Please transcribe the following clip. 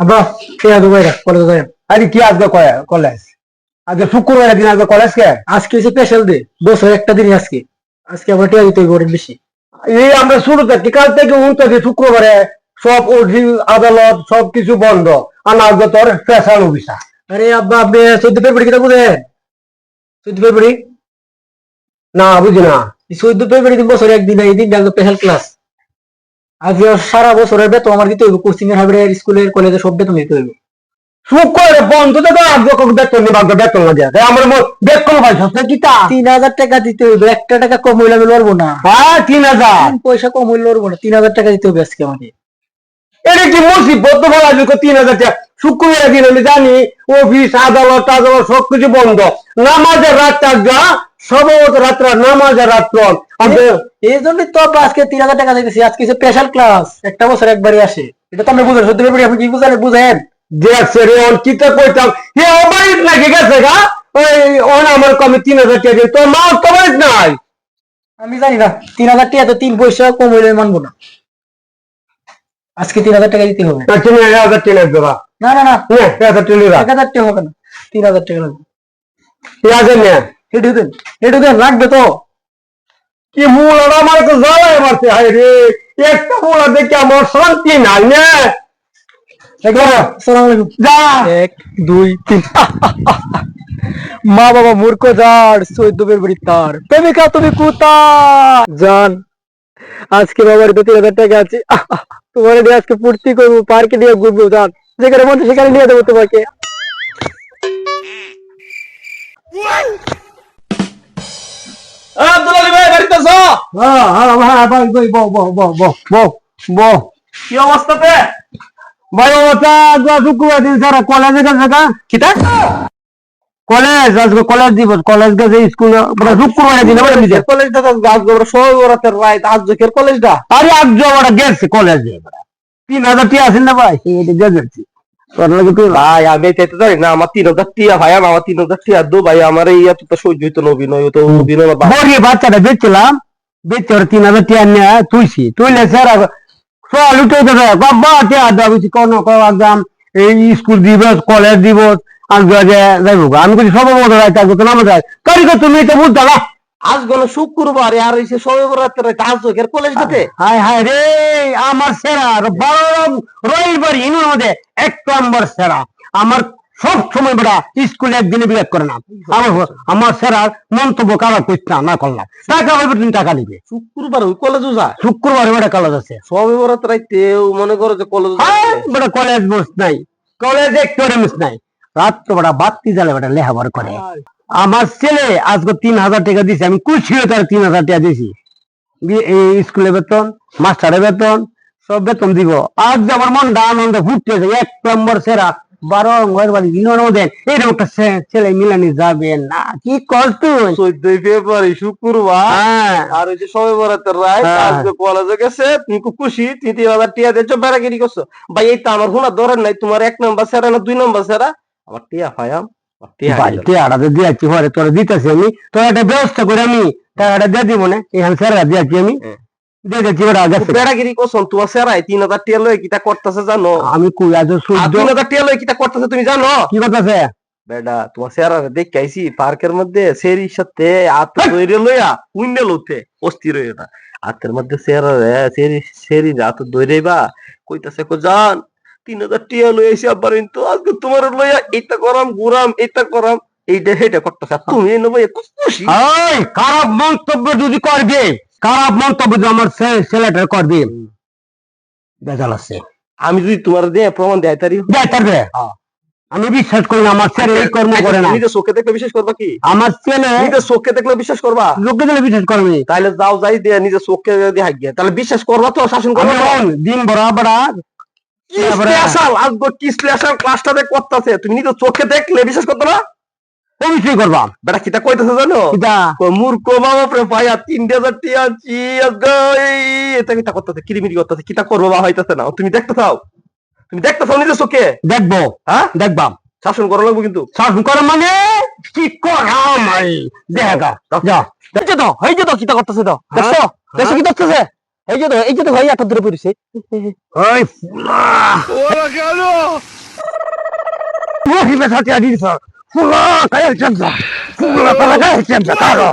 আব্বা কে আদু ভাইরা কলেজ যাই আরে কি আজকে কয়- কলেজ? আজকে শুক্রবার দিন আজকে কলেজ কে? আজকে হচ্ছে স্পেশাল ডে বছর একটা দিনই আজকে। আজকে আমরা টিয়া দিতে গরিব বেশি। এই আমরা শুরু থাকি কাল থেকে উনতে শুক্রবারে সব আদালত সব কিছু বন্ধ। আর আজকে তোর স্পেশাল অফিসার আরে আব্বা আপনি চোদ্দ ফেব্রুয়ারি কিটা বুঝেন? চোদ্দ ফেব্রুয়ারি? না বুঝি না। চোদ্দ ফেব্রুয়ারি বছর একদিন এই দিন স্পেশাল ক্লাস আজকে সারা বছরের বেতন আমার দিতে হইব কোচিং এর হাইব্রিড স্কুলের কলেজে সব বেতন দিতে হইব। শুক্রবারে বন্ধ তো আজকে কোনো বেতন নেই বাকি বেতন লাগে। তাই আমার মো- বেতন ভাই সস্তা কি তা? তিন হাজার টাকা দিতে হইব একটা টাকা কম হইলে আমি লড়বো না। হ্যাঁ তিন হাজার? পয়সা কম হইলে লড়বো না তিন হাজার টাকা দিতে হবে আজকে আমাকে। এটা কি মুসিবত? তো বলা যায় তিন হাজার টাকা। শুক্রবার দিন আমি জানি অফিস আদালত আদালত সবকিছু বন্ধ। নামাজের রাতটা যা সম্ভবত রাত্র নামাজের রাত্র আমি এই জন্যই তো আজকে তিন হাজার টাকা দিতেছি। আজকে স্পেশাল ক্লাস একটা বছর একবারই আসে। এটা তো বুঝেন চোদ্দ ফেব্রুয়ারি আপনি কি বুঝেন বুঝেন। দেখছে রে ওর কিতা কইতাম? হে অবাইত গা? ওই আমার কমে তিন হাজার টাকা তোর মা তো বাড়িত নাই। আমি জানি না। তিন হাজার টাকা তো তিন পয়সা কম হইলে আমি মানবো না। আজকে তিন হাজার টাকা দিতে হবে। না তিন হাজার টাকা লাগবে না না না। এক হাজার টাকা এক হাজার টাকা হবে না। তিন হাজার টাকা লাগবে। ঠিক আছে নে। হেঁটে দেন হেঁটে দেন লাগবে তো কি মূল আর আমার তো জ্বালায় মারছে হাই রে একটা মূল দেখে আমার শান্তি নাই নে সালাম আলাইকুম যা এক দুই তিন মা বাবা মূর্খ যার চোদ্দ ফেব্রুয়ারি তার প্রেমিকা তুমি কুতা জান আজকে বাবার দু তিন হাজার টাকা আছে তোমার দিয়ে আজকে ফুর্তি করব পার্কে নিয়ে ঘুরবো জান যেখানে মন চায় সেখানে নিয়ে দেবো তোমাকে আব্দুল আলী ভাই বাড়িতে আছো? হ্যাঁ হ্যাঁ হ্যাঁ ভাই ভাই বো বো বো বো বো বো কি অবস্থাতে? ভাই ওটা শুক্রবার দিন স্যার কলেজে গেছে গা? কিতা? কলেজ আজকে কলেজ দিবস কলেজ গেছে স্কুল শুক্রবার দিন দিছে কলেজটা তো গোবর সব আজ জোকের কলেজটা আরে আজ ওরা গেছে কলেজে তিন হাজার টিয়া আছেন না ভাই গেছে। ভাই আমি চাইতে জানি না আমার তিন হাজার টিয়া ভাই আমার তিন হাজার টিয়া দো ভাই আমার এই এত তো সহ্য হইতো না অভিনয় তো অভিনয় আমার বাপ- বড়ি বাচ্চাটা বেচছিলাম বেচে ওর তিন হাজার টিয়া নিয়ে তুইছি তুইলে স্যার সব লুটে দেবে বাবা টিয়া দাবি কোন একদম এই স্কুল দিবস কলেজ দিবস আর যাইব আমি কিছু সব মতো রাইতে আসব তো নামে যায় কারিগর তুমি এটা বুঝতে না আজ গেল শুক্রবার আর হইছে সবে বরাতের হায় হায় রে আমার সেরা বারো রবিবার ইনুর মধ্যে এক নম্বর সেরা। আমার সব সময় বেটা স্কুলে একদিনে বিরাট করে না। আমার মন্তব্য কারা করছ না না করলাম টাকা হইবে তুমি টাকা নিবে শুক্রবার ওই কলেজও যায়? শুক্রবার বেটা কলেজ আছে। সবে বরাত মনে করো যে কলেজ বেটা কলেজ বস নাই। কলেজ একটু নাই। রাত্র বেটা বাত্তি জ্বালে বেটা লেহাবার করে। আমার ছেলে আজকে তিন হাজার টাকা দিছে আমি হয়ে তার তিন হাজার টাকা দিছি। স্কুলে বেতন মাস্টারের বেতন সব বেতন দিব। আজ যে আমার আনন্দে ফুটতেছে এক নম্বর সেরা বারো ঘর বাড়ি দিনের মধ্যে এরকম একটা ছেলে মিলানি যাবে না। কি কষ্ট চোদ্দই ফেব্রুয়ারি শুক্রবার। হ্যাঁ। আর ওই যে সবে বরাতের রাইত হ্যাঁ। আজকে কলেজে গেছে তুমি খুব খুশি তুমি তিন হাজার টিয়া দিয়েছ বেড়াগিরি করছ। ভাই এই তো আমার শোনা ধরেন নাই তোমার এক নম্বর সেরা না দুই নম্বর সেরা? আমার টিয়া হাইলো। বাড়িতে আড়াতে দিয়েছি ঘরে তোরা দিতেছি আমি। তোর একটা ব্যবস্থা করে আমি টাকাটা দিয়ে দিব না এখানে হ্যাঁ। দিয়ে জানো? আমি তুমি জানো? কি করতেছে? বেডা তোমার সেরা দেখে আইছি পার্কের মধ্যে সেরির সাথে লইয়া উইন্ডে অস্থির হয়ে না হাতের মধ্যে সেরা সেরি সেরি রাত দৈরে বা কইতাছে কো জান তিন হাজার টিয়া লই আইছি আবার তো আজকে তোমার লইয়া এটা করাম ঘুরাম এটা করাম এইটা আর তুমি নেব খুশি খারাপ মন্তব্য যদি করবে খারাপ মন্তব্য যদি আমার ছেলেটার করবে বেজাল আছে। আমি যদি তোমার দিয়ে প্রমাণ দেয় তারি যাই তারবে আমি বিশ্বাস করি না আমার ছেলে এই কর্ম করে না। নিজে চোখে দেখলে বিশ্বাস করবা কি? আমার ছেলে নিজে চোখে দেখলে বিশ্বাস করবা? লোকে দিলে বিশ্বাস করবে তাহলে যাও যাই দিয়ে নিজে চোখে দিয়ে হাগিয়া তাহলে বিশ্বাস করবা তো শাসন করবা দিন বড় বড় কি স্পেশাল আজকে কি স্পেশাল ক্লাসটাতে করতেছে? তুমি নিজে চোখে দেখলে বিশ্বাস করতে না? অবশ্যই করবা? বেটা কিটা কইতেছে জানো? মূর্খ বাবা প্রে ভাইয়া তিন হাজার টিয়া আনছি আজকে এটা কিটা করতেছে? কিরিমিরি করতেছে কিটা করব বা হইতেছে না। তুমি দেখতে চাও তুমি দেখতে চাও নিজে চোখে? দেখব। হ্যাঁ? শাসন করা লাগবো কিন্তু। শাসন করা মানে? কি করাম এই দেখা যা দেখছ তো? হইছে তো? কিটা করতেছে তো? দেখছ? দেখছ কি করতেছে এই যে তো এই যে তো ভাই একটা ধরে পড়েছে। ওই ফুলা। ওই বেসাতে আদিস ফুলা কায়াল চামচা ফুলা কায়াল চামচা কারও।